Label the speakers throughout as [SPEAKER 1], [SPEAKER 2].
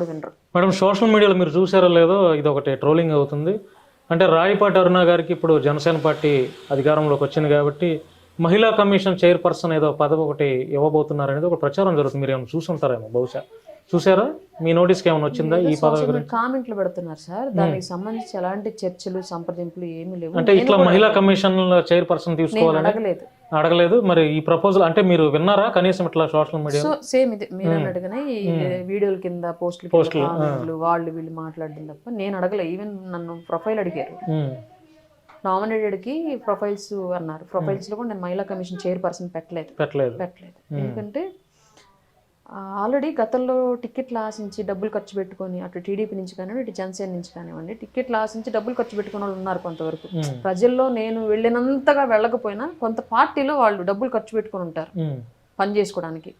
[SPEAKER 1] వినరు.
[SPEAKER 2] Madam social మీడియాలో మీరు చూసారో లేదో ఇది ఒకటి ట్రోలింగ్ అవుతుంది. అంటే రాయపాటి అరుణ గారికి ఇప్పుడు జనసేన పార్టీ అధికారంలోకి వచ్చింది కాబట్టి మహిళా కమిషన్ చైర్పర్సన్ ఏదో పదవి ఒకటి ఇవ్వబోతున్నారు అనేది ఒక ప్రచారం జరుగుతుంది. మీరు ఏమైనా చూసుంటారేమో బహుశా. చూసారా మీ నోటీస్కి ఏమైనా వచ్చిందా ఈ పదవి గురించి
[SPEAKER 1] కామెంట్లు పెడుతున్నారు సార్. దానికి సంబంధించి ఎలాంటి చర్చలు సంప్రదింపులు ఏమీ లేవు.
[SPEAKER 2] అంటే ఇట్లా మహిళా కమిషన్ చైర్పర్సన్ తీసుకోవాలని
[SPEAKER 1] అడగలేదు.
[SPEAKER 2] అడగలేదు. మరి ఈ ప్రపోజల్ అంటే మీరు విన్నారా? కనీసం ఇట్లా సోషల్ మీడియా
[SPEAKER 1] సో సేమ్ ఇది. మీరు ఈ వీడియోల కింద పోస్టులు కామెంట్లు వాళ్ళు వీళ్ళు మాట్లాడడం తప్ప నేను అడగలేదు ఈవెన్ నన్ను ప్రొఫైల్ అడిగారు. నామినేటెడ్కి ప్రొఫైల్స్ అన్నారు. ప్రొఫైల్స్లో కూడా నేను మహిళా కమిషన్ చైర్పర్సన్ పెట్టలేదు.
[SPEAKER 2] పెట్టలేదు.
[SPEAKER 1] పెట్టలేదు. ఎందుకంటే ఆల్రెడీ గతంలో టికెట్లు ఆశించి డబ్బులు ఖర్చు పెట్టుకొని అటు టీడీపీ నుంచి కానివ్వండి ఇటు జనసేన నుంచి కానివ్వండి టికెట్లు ఆశించి డబ్బులు ఖర్చు పెట్టుకున్న వాళ్ళు ఉన్నారు కొంతవరకు. ప్రజల్లో నేను వెళ్ళినంతగా వెళ్ళకపోయినా కొంత పార్టీలో వాళ్ళు డబ్బులు ఖర్చు పెట్టుకొని ఉంటారు. పని చేసుకోవడానికి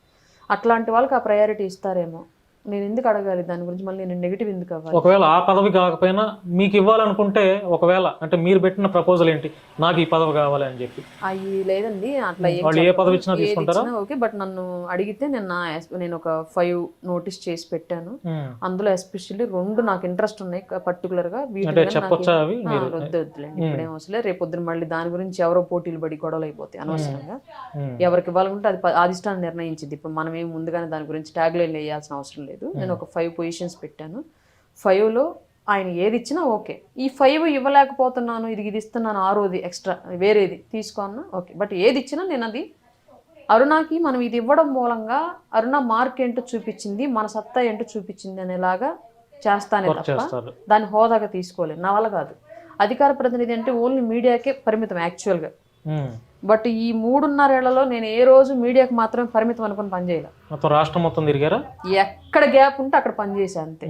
[SPEAKER 1] అట్లాంటి వాళ్ళకి ఆ ప్రయారిటీ ఇస్తారేమో నేను ఎందుకు అడగాలి? దాని గురించి మళ్ళీ నేను నెగిటివ్ ఎందుకు అవ్వాలి?
[SPEAKER 2] ఒకవేళ ఆ పదవి కాకపోయినా మీకు ఇవ్వాలనుకుంటే ఒకవేళ అంటే మీరు పెట్టిన ప్రపోజల్ ఏంటి? నాకు ఈ పదవి కావాలి అని చెప్పి.
[SPEAKER 1] అవి లేదండి అట్లా ఏం
[SPEAKER 2] వాళ్ళు ఏ
[SPEAKER 1] చెప్ప-
[SPEAKER 2] పదవి ఇచ్చినా
[SPEAKER 1] ఏది
[SPEAKER 2] తీసుకుంటారా?
[SPEAKER 1] ఇచ్చినా ఓకే బట్ నన్ను అడిగితే నేను నా నేను ఒక ఫైవ్ నోటీస్ చేసి పెట్టాను.
[SPEAKER 2] ఉమ్.
[SPEAKER 1] అందులో ఎస్పెషల్లీ రెండు నాకు ఇంట్రెస్ట్ ఉన్నాయి పర్టికులర్గా వీటి
[SPEAKER 2] అంటే
[SPEAKER 1] మీద నాకు
[SPEAKER 2] చెప్పొచ్చా అవి?
[SPEAKER 1] ఆ,
[SPEAKER 2] మీరు
[SPEAKER 1] వద్దు వద్దులేండి ఇప్పుడేం అవసరం రేపు పొద్దున మళ్ళీ దాని గురించి ఎవరో పోటీలు పడి గొడవలు అయిపోతాయి అనవసరంగా.
[SPEAKER 2] ఉమ్.
[SPEAKER 1] ఎవరికి ఇవ్వాలనుకుంటే అది ప- అధిష్టానం నిర్ణయించింది. ఇప్పుడు మనం ఏం ముందుగానే దాని గురించి ట్యాగ్ లైన్ వేయాల్సిన అవసరం లేదు. నేను ఒక ఫైవ్ పొజిషన్స్ పెట్టాను. Five లో ఆయన ఏది ఇచ్చినా ఓకే. ఈ ఫైవ్ ఇవ్వలేకపోతున్నాను ఇది ఇది ఇస్తున్నాను ఆరోది ఎక్స్ట్రా వేరేది తీసుకోన్నా ఓకే. బట్ ఏది ఇచ్చినా నేను అది అరుణాకి మనం ఇది ఇవ్వడం మూలంగా అరుణ మార్క్ ఏంటో చూపించింది మన సత్తా ఏంటో చూపించింది అనేలాగా చేస్తానే తప్ప
[SPEAKER 2] చేస్తారు.
[SPEAKER 1] దాని హోదాగా తీసుకోలేదు నా వల్ల కాదు. అధికార ప్రతినిధి అంటే ఓన్లీ మీడియాకే పరిమితం యాక్చువల్గా. బట్ ఈ మూడున్నరేళ్ళలో నేను ఏ రోజు మీడియాకి మాత్రమే పరిమితం అనుకుని పనిచేయాలి.
[SPEAKER 2] మొత్తం రాష్ట్రం మొత్తం తిరిగారా?
[SPEAKER 1] ఎక్కడ గ్యాప్ ఉంటే అక్కడ పనిచేసా అంతే.